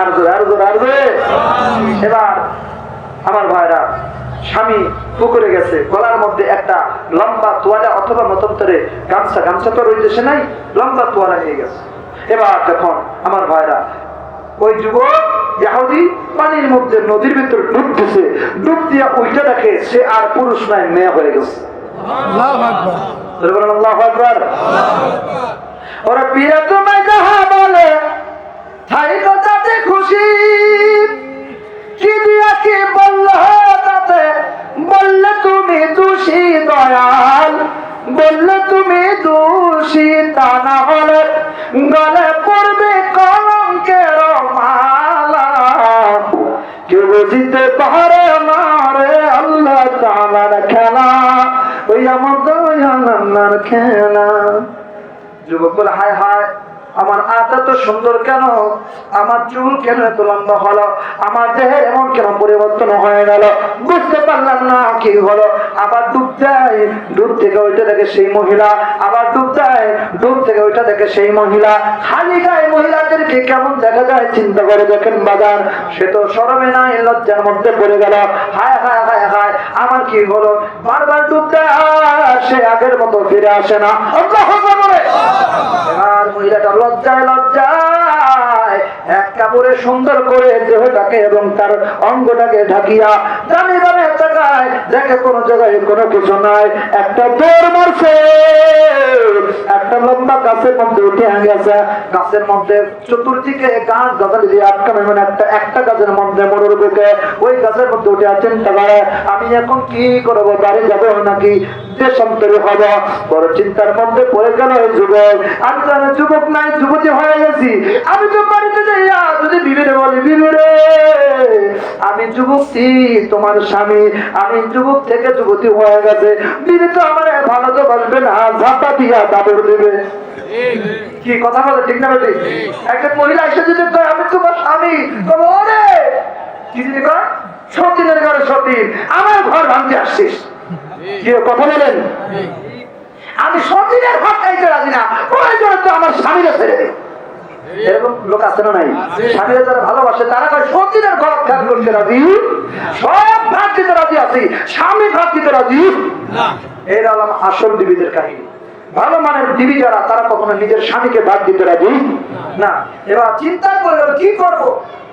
আর জোরে আর জোরে আর জোরে। এবার আমার ভাইরা স্বামী পুকুরে গেছে গলার মধ্যে একটা লম্বা তোয়ালা অথবা মতন্তরে গামছা গামছা তো দেশে নাই লম্বা তোয়ালা নিয়ে গেছে। এবার যখন আমার ভাইরা ওই যুবক ইয়াহুদি পানির মধ্যে নদীর ভিতর ডুব দিছে ডুব দিয়া উল্টে দেখে সে আর পুরুষ নাই মেয়ে হয়ে গেছে। ওরা পিয়া তোমায় যাহা বলে তাতে খুশি বললে তুমি দোষী দয়াল, বললে তুমি দোষী তা না হলে গলে পড়বে কলঙ্কের কেউ পারে না আল্লাহ তালার খেলা, ওই আমার দয়াল খেলা। যুবক বলে, হায় হায় আমার আটা তো সুন্দর কেন? আমার চুল কেন এত লম্বা হলো? আমার দেহে এমন কেন পরিবর্তন হয়ে গেল? বুঝতে পারলাম না কি হলো। আবার ডুব দেয়, ডুব থেকে ওইটা দেখে সেই মহিলা। আবার ডুব দেয়, ডুব থেকে ওইটা দেখে সেই মহিলা। খালি গায়ে মহিলাদেরকে কেমন দেখা যায় চিন্তা করে দেখেন বাজার। সে তো সরমে নাই, লজ্জার মধ্যে পড়ে গেল। হায় হায় হায় হায়, আমার কি হলো? বারবার ডুব আর সে আগের মতো ফিরে আসে না। বলে। লজ্জায় লজ্জায় এক কাপড়ে সুন্দর করে দেহটাকে এবং তার অঙ্গটাকে ঢাকিয়া দেখে কোনো জায়গায় কোনো কিছু নাই। একটা দৌড় মারছে, একটা লম্বা গাছের মধ্যে উঠে গেছে গাছের মধ্যে চতুর্দিকে গাছ গাছালি দিয়ে আটকানো মানে একটা একটা গাছের মধ্যে বুকে। ওই গাছের মধ্যে উঠে চিন্তা করে, আমি এখন কি করব, বাড়ি যাব নাকি হব, বড় চিন্তার মধ্যে পড়ে গেল যুবক। যুবক নাই, যুবতী হয়ে গেছি। আমি তো বাড়িতে যদি বলি আমি তোমার স্বামী, আমি যুবক থেকে যুবতী হয়ে গেছে। বিবে তো আমার ভালো তো বাসবে না ঝাপা দিয়া দাবর দেবে। কি কথা বলে, ঠিক না বেটি? একটা মহিলা এসে যদি আমি তোমার স্বামী, তবে ওরে, কি যদি সতীনের ঘরে সতীন। আমার ঘর ভাঙতে আসছিস। কথা বলেন? আমি খাইতে রাজি না। প্রয়োজনে তো আমার স্বামীরা ছেড়ে দে। এরকম লোক আছে না নাই? স্বামীরা যারা ভালোবাসে তারা কয় সতীনের ঘর ত্যাগ করতে রাজি? সব ভাগ দিতে রাজি আছি। স্বামী ভাগ দিতে রাজি? এর আলাম আসল বিবিদের কাহিনী। ভালো মানের দিবি যারা তারা কখনো নিজের স্বামীকে ভাগ দিতে রাজি? না। এবার চিন্তা করল কি করব?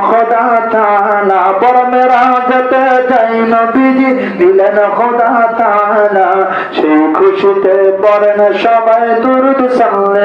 খোদা তালা বড় মেরাজতে যাই নবীজি দিলেন খোদা তালা সেই খুশিতে পড়েন সবাই দুরুদ সামনে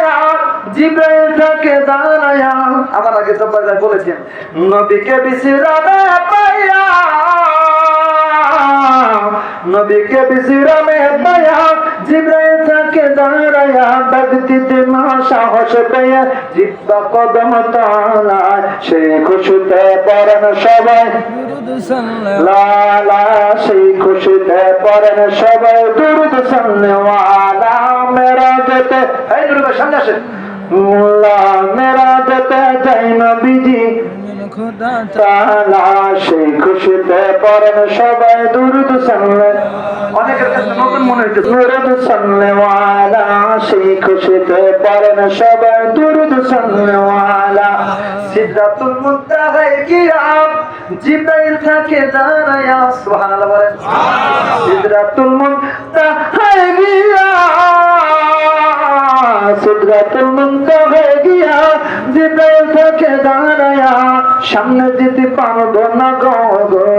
জিব্রাইল তাকে দাঁড়ায়া। আমার আগে তো বাজার বলেছেন নবীকে বিশ্রামে পায়া নবীকে বিশ্রামে পায়া জিব্রাইল তাকে দাঁড়ায়া ব্যক্তিতে মা সাহস পেয়ে জিব্বা কদম তালায় সে খুশিতে পড়েন সবাই। লালা সেই খুশিতে পড়েন সবাই। দুরুদ সাল্লাল্লাহু মেরা যেতে এই দুরুদ সামনে আসেন। মুল্লা মেরা যেতে যাই নবীজি। তালা সেই খুশিতে পড়েন সবাই দুরুদ সাল্লাল্লাহু অনেকের কাছে নতুন মনে হচ্ছে দুরুদ সাল্লাল্লাহু সেই খুশিতে পড়েন সবাই দুরুদ সাল্লাল্লাহু সিদ্ধাতুল মুনতাহায় কিরাম জিব্রাইল থাকে দাঁড়ায়া সুবহানাল্লাহ বলেন। সিদ্ধাতুল মুনতাহায় কিরাম। মুনতাহা গিয়া জিব্রাইল দাঁড়ায়া, সামনে যেতে পারব না গো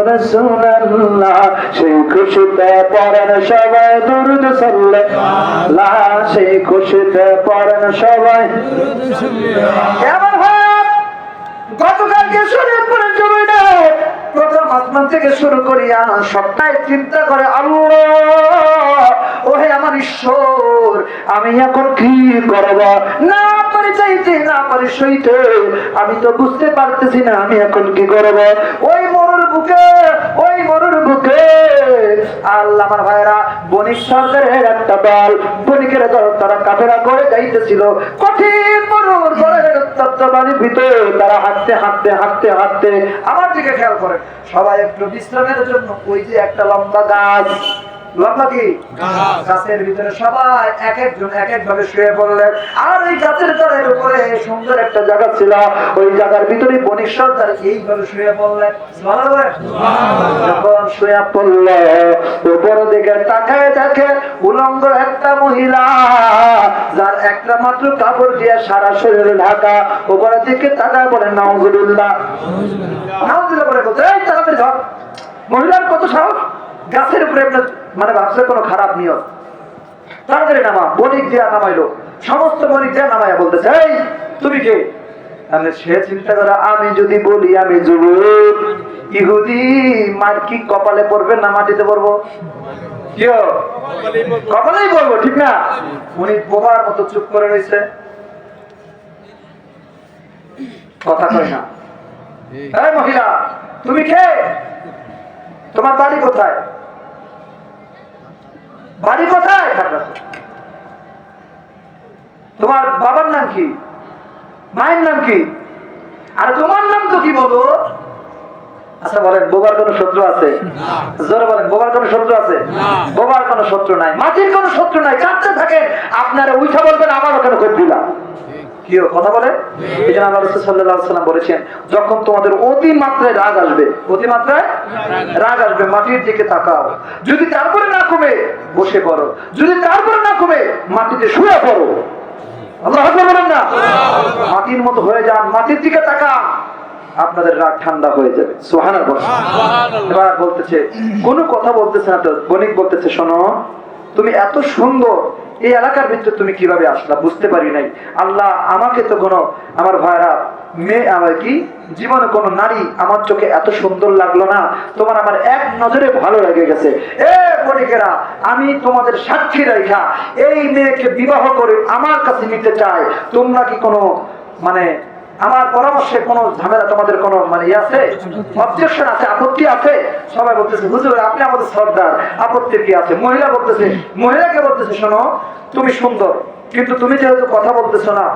রাসূলুল্লাহ। সেই খুশিতে পড়েন সবাই, দুরুদ সাল্লাল্লাহ সেই খুশিতে পড়েন সবাই। হয় জমিনে, প্রথম আসমান থেকে শুরু করিয়া সবটাই চিন্তা করে আল্লাহ, ওহে আমার ঈশ্বর, আমি এখন কি করব? না পারি চাইতে, না পারি সইতে, আমি তো বুঝতে পারতেছি না আমি এখন কি করব। ওই মরুর বুকে, ওই মরুর বুকে, আল্লাহ আমার ভাইরা বণিক সরকারের একটা দল, বণিকের দল তারা কাফেরা করে যাইতেছিল। কঠিন মরুর জলের উত্তপ্ত বাড়ির ভিতরে তারা হাঁটতে হাঁটতে হাঁটতে হাঁটতে, আমার দিকে খেয়াল করে। সবাই একটু বিশ্রামের জন্য, ওই যে একটা লম্বা গাছ। গাছের ভিতরে সবাই এক একজন এক শুয়ে পড়লেন। আর ওই গাছের তলের উপরে সুন্দর একটা জায়গা ছিল। ওই জায়গার ভিতরে বণিক সর্দার এইভাবে শুয়ে পড়লেন। যখন শুয়ে পড়ল উপর দিকে তাকায় দেখে উলঙ্গ একটা মহিলা যার একটা মাত্র কাপড় দিয়ে সারা শরীর ঢাকা। উপরের দিকে তাকায় বলে নাউজুবিল্লাহ। নাউজুবিল্লাহ। বলে তাড়াতাড়ি ধর। মহিলার কত সাহস? গাছের উপরে আপনার মানে ভাবছে কোনো খারাপ নিয়ম তাড়াতাড়ি নামা বণিক দিয়া নামাইলো। সমস্ত বণিক দিয়া নামাইয়া বলতেছে এই তুমি কে? তাহলে সে চিন্তা করে আমি যদি বলি আমি যুবক। ইহুদি মার কি কপালে পড়বে না মাটিতে পড়ব? কপালেই বলব ঠিক না? উনি বোবার মতো চুপ করে রয়েছে। কথা কয় না। মহিলা তুমি কে? তোমার বাড়ি কোথায়? বাড়ি কোথায়? তোমার বাবার নাম কি? মায়ের নাম কি? আর তোমার নাম তো কি বলো? আচ্ছা বলেন বোবার কোন শত্রু আছে? জোরে বলেন বোবার কোন শত্রু আছে? বোবার কোন শত্রু নাই। মাটির কোন শত্রু নাই। কাঁদতে থাকেন আপনারা উঠা বলবেন আমার ওখানে করে দিলাম? কি কথা বলে? এই জন্য আল্লাহ সাল্লাহ সাল্লাম বলেছেন যখন তোমাদের অতি মাত্রায় রাগ আসবে অতি মাত্রায় রাগ আসবে মাটির দিকে তাকাও। যদি তারপরে না কমে বসে পড়ো। যদি তারপরে না কমে মাটিতে শুয়ে পড়ো। আল্লাহ বলেন না? মাটির মতো হয়ে যান মাটির দিকে তাকান। আপনাদের রাগ ঠান্ডা হয়ে যাবে। সোহানা বলে এবার বলতেছে কোনো কথা বলতেছে না তো বণিক বলতেছে শোনো তুমি এত সুন্দর এই এলাকার ভিতরে তুমি কীভাবে আসলা বুঝতে পারি নাই। আল্লাহ আমাকে তো কোনো আমার ভাইরা মেয়ে, আমার কি জীবনে কোনো নারী আমার চোখে এত সুন্দর লাগল না। তোমার আমার এক নজরে ভালো লেগে গেছে। এ বণিকেরা আমি তোমাদের সাক্ষী রেখা এই মেয়েকে বিবাহ করে আমার কাছে নিতে চাই। তোমরা কি কোনো মানে আমার পরামর্শে কোনো ঝামেলা তোমাদের কোনো মানে ইয়ে আছে? অবজেকশন আছে? আপত্তি আছে? সবাই বলতেছে, হুজুর, আপনি আমাদের সর্দার। আপত্তির কি আছে? মহিলা বলতেছে, মহিলাকে বলতেছে, শোনো, তুমি সুন্দর, কিন্তু তুমি যেহেতু কথা বলতেছো না,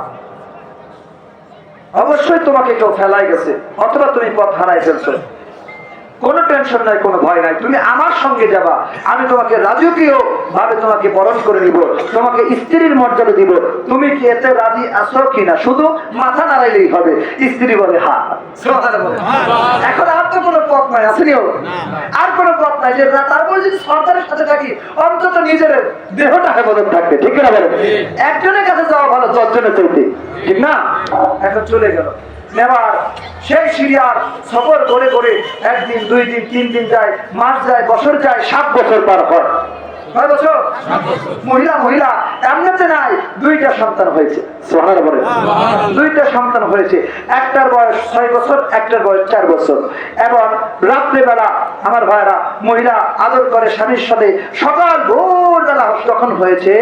অবশ্যই তোমাকে কেউ ফেলাই গেছে, অথবা তুমি পথ হারাই ফেলছো। কোনো টেনশন নাই কোনো ভয় নাই। তুমি আমার সঙ্গে যাবা আমি তোমাকে রাজকীয় ভাবে তোমাকে বরণ করে নিব তোমাকে স্ত্রীর মর্যাদা দিব। তুমি কি এতে রাজি আছো কিনা? শুধু মাথা নাড়াইলেই হবে। স্ত্রী বলে হা। এখন আর তো কোনো পথ নাই আসেনিও আর কোনো পথ নাই যে না, তারপরে যদি সরকারের সাথে থাকি অন্তত নিজের দেহটা হেফাজত থাকবে ঠিক না বলে? একজনের কাছে যাওয়া ভালো দশজনের চলতে ঠিক না? এখন চলে গেল। নেবার। সেই সিরিয়ার সফর করে করে একদিন, দুই দিন, তিন দিন যায়, মাস যায়, বছর যায়, সাত বছর পার হয়। কয় বছর? মহিলা মহিলা এমনিতে নাই। দুইটা সন্তান হয়েছে। সোহানার বলে দুইটা সন্তান হয়েছে। একটার বয়স ছয় বছর একটার বয়স চার বছর। এবং রাত্রেবেলা আমার ভাইরা মহিলা আদর করে স্বামীর সাথে সকাল ভোরবেলা যখন হয়েছে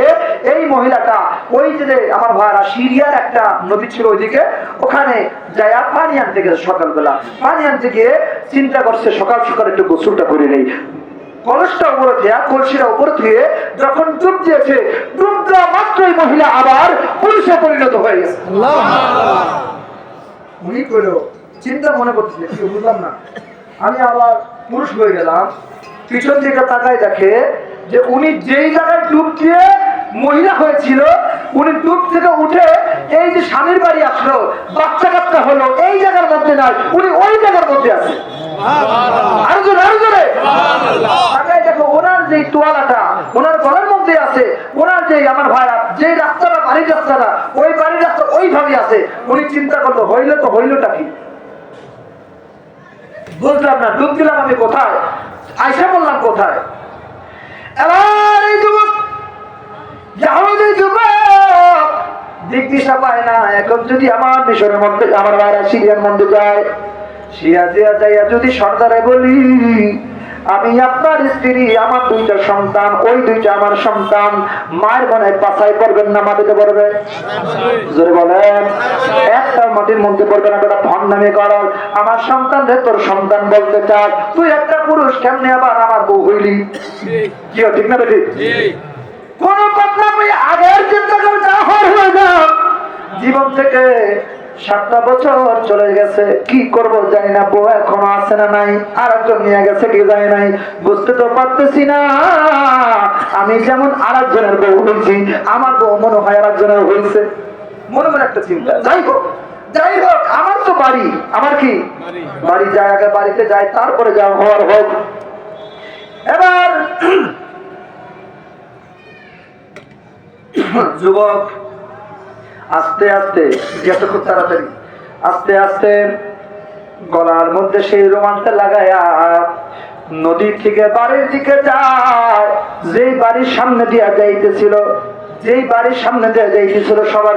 এই মহিলাটা ওই যে আমার ভাইরা সিরিয়ার একটা নদী ছিল ওইদিকে ওখানে যায় পানি আনতে গেছে সকালবেলা। পানি আনতে গিয়ে চিন্তা করছে সকাল সকাল একটু গোসলটা করে নেই। কলসটা উপরে দেয়া কলসিটা উপরে যখন ডুব দিয়েছে ডুব দেওয়া মাত্রই মহিলা আবার পুরুষে পরিণত হয়ে গেছে। উনি কইল চিন্তা মনে করতেছে কি বুঝলাম না। আমি আবার পুরুষ হয়ে গেলাম পিছন থেকে তাকায় দেখে যে উনি যেই জায়গায় ডুব দিয়ে মহিলা হয়েছিল উনি ডুব থেকে উঠে এই যে স্বামীর বাড়ি আসলো বাচ্চা কাচ্চা হলো এই জায়গার মধ্যে নয় উনি ওই জায়গার মধ্যে আছে। আরও জোরে আরও জোরে। দেখো ওনার যে তোয়ালাটা ওনার গলার মধ্যে আছে ওনার যে আমার ভাইরা যে রাস্তাটা বাড়ির রাস্তাটা ওই বাড়ির রাস্তা ওইভাবে আছে। উনি চিন্তা করল হইল তো হইলোটা কি? বুঝলাম না ডুব দিলাম আমি কোথায়? আইসা বললাম কোথায়? এবার এই দিক দিশা পায় না এখন যদি আমার মিশরের মধ্যে আমার ভাইরা সিরিয়ার মধ্যে যায় সিরিয়া যাইয়া যদি সর্দারে বলি আমি আপনার স্ত্রী আমার দুইটা সন্তান ওই দুইটা আমার সন্তান মায়ের মনে পাশাই পড়বেন না মাটিতে পড়বে? জোরে বলেন একটা মাটির মধ্যে পড়বে না বেটা ধন নামে করো। আমার সন্তান রে তোর সন্তান বলতে চাস তুই একটা পুরুষ কেমনে আবার আমার বউ হইলি? কি ঠিক না বেটি? তুই আগের চিন্তা করে যা হয়ে না। জীবন থেকে সাতটা বছর চলে গেছে কি করব জানি না বউ এখনও আছে না নাই আর একজন নিয়ে গেছে কি জানি নাই বুঝতে তো পারতেছি না। আমি যেমন আর একজনের বউ হয়েছি আমার বউ মনে হয় আর একজনের হয়েছে। মনে মনে একটা চিন্তা যাই হোক যাই হোক আমার তো বাড়ি আমার কি? বাড়ি। যায় আগে বাড়িতে যাই তারপরে যা হওয়ার হোক। এবার যুবক, আস্তে আস্তে গেছে খুব তাড়াতাড়ি। আস্তে আস্তে, গলার মধ্যে সেই রোমানটা লাগায়া নদীর থেকে বাড়ির দিকে যায়। যেই বাড়ির সামনে দিয়া যাইতেছিল, যেই বাড়ির সামনে দিয়া যাইতেছিল, সবার